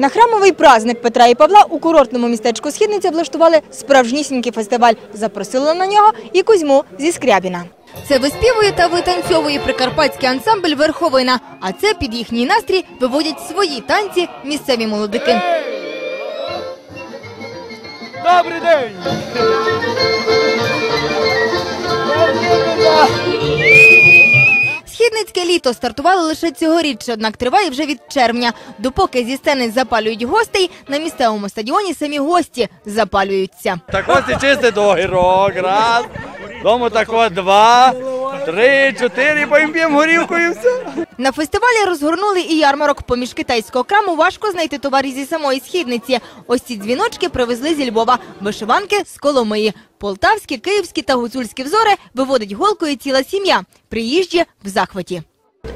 На храмовий праздник Петра і Павла у курортному містечку Східниця влаштували справжнісінький фестиваль. Запросили на нього і Кузьму зі Скрябіна. Це виспівує та витанцьовує прикарпатський ансамбль Верховина. А це під їхній настрій виводять свої танці місцеві молодики. Добрий день! Літо стартувало лише цьогоріч, однак триває вже від червня. Допоки зі сцени запалюють гостей, на місцевому стадіоні самі гості запалюються. Так ось і чистий огірок, раз. Дому так два, три, чотири, потім п'ємо горівку і все. На фестивалі розгорнули і ярмарок. Поміж китайського краму важко знайти товар зі самої східниці. Ось ці дзвіночки привезли зі Львова, вишиванки з Коломиї. Полтавські, київські та гуцульські взори виводить голкою ціла сім'я. Приїжджі в захваті.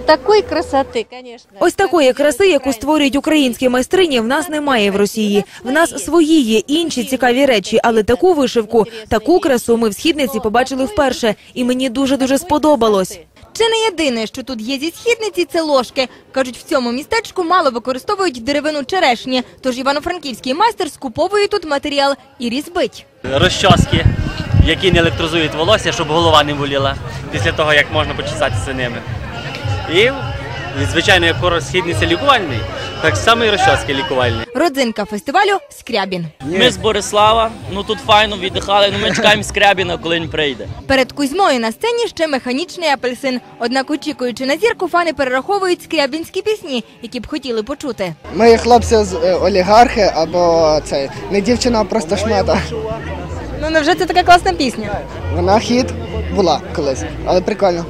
Такої красоти, звісно. Ось такої краси, яку створюють українські майстрині, в нас немає в Росії. В нас свої є інші цікаві речі, але таку вишивку, таку красу ми в східниці побачили вперше, і мені дуже дуже сподобалось. Чи не єдине, що тут є зі східниці, це ложки. Кажуть, в цьому містечку мало використовують деревину черешні, тож івано-франківський майстер скуповує тут матеріал і різбить. розчоски, які не електризують волосся, щоб голова не боліла після того, як можна почесатися ними. І, звичайно, як хорор східниця лікувальний, так само і розчоски лікувальні. Родзинка фестивалю Скрябін. Ми з Борислава, ну тут файно віддихали, ну ми чекаємо Скрябіна, коли він прийде. Перед Кузьмою на сцені ще механічний апельсин. Однак, очікуючи на зірку, фани перераховують скрябінські пісні, які б хотіли почути. Ми хлопці з е, олігархи або це не дівчина, а просто шмата. Ну невже це така класна пісня? Вона хіт була колись, але прикольно.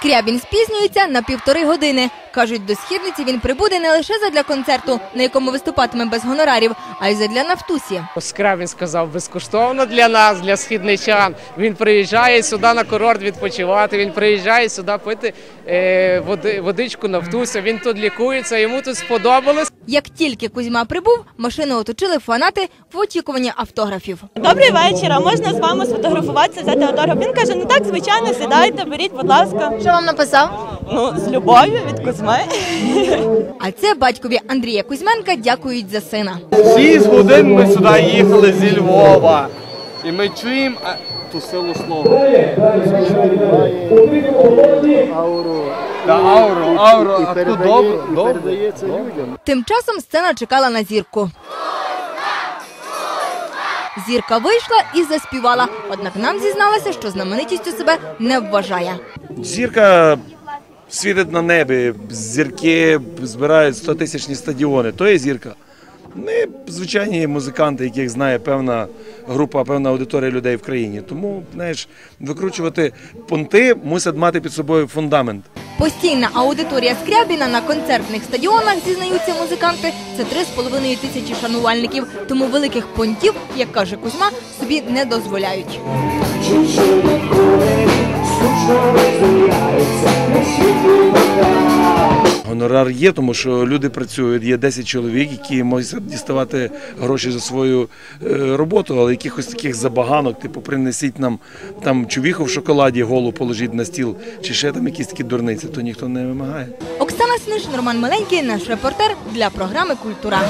Скрябін спізнюється на півтори години. Кажуть, до східниці він прибуде не лише задля концерту, на якому виступатиме без гонорарів, а й задля Нафтусі. Скрябін сказав безкоштовно для нас, для східничан. Він приїжджає сюди на курорт відпочивати. Він приїжджає сюди пити е, води, водичку нафтуся. Він тут лікується. Йому тут сподобалось. Як тільки Кузьма прибув, машину оточили фанати в очікуванні автографів. Добрий вечір, а можна з вами сфотографуватися, взяти автограф? Він каже, ну так, звичайно, сідайте, беріть, будь ласка. Що вам написав? Ну, з любов'ю від Кузьми. А це батькові Андрія Кузьменка дякують за сина. Шість годин ми сюди їхали зі Львова. І ми чуємо а, ту силу слова. Та ауру, ауру, а ту добру, добру. Тим часом сцена чекала на зірку. Зірка вийшла і заспівала, однак нам зізналася, що знаменитістю себе не вважає. Зірка світить на небі, зірки збирають 100 тисячні стадіони. То є зірка. Ми звичайні музиканти, яких знає певна група, певна аудиторія людей в країні. Тому, знаєш, викручувати понти мусять мати під собою фундамент. Постійна аудиторія Скрябіна на концертних стадіонах, зізнаються музиканти, це 3,5 тисячі шанувальників. Тому великих понтів, як каже Кузьма, собі не дозволяють. Гонорар є, тому що люди працюють. Є 10 чоловік, які можуть діставати гроші за свою е, роботу, але якихось таких забаганок, типу, принесіть нам там чувіху в шоколаді, голу положіть на стіл, чи ще там якісь такі дурниці, то ніхто не вимагає. Оксана Сниш, Роман Миленький, наш репортер для програми Культура.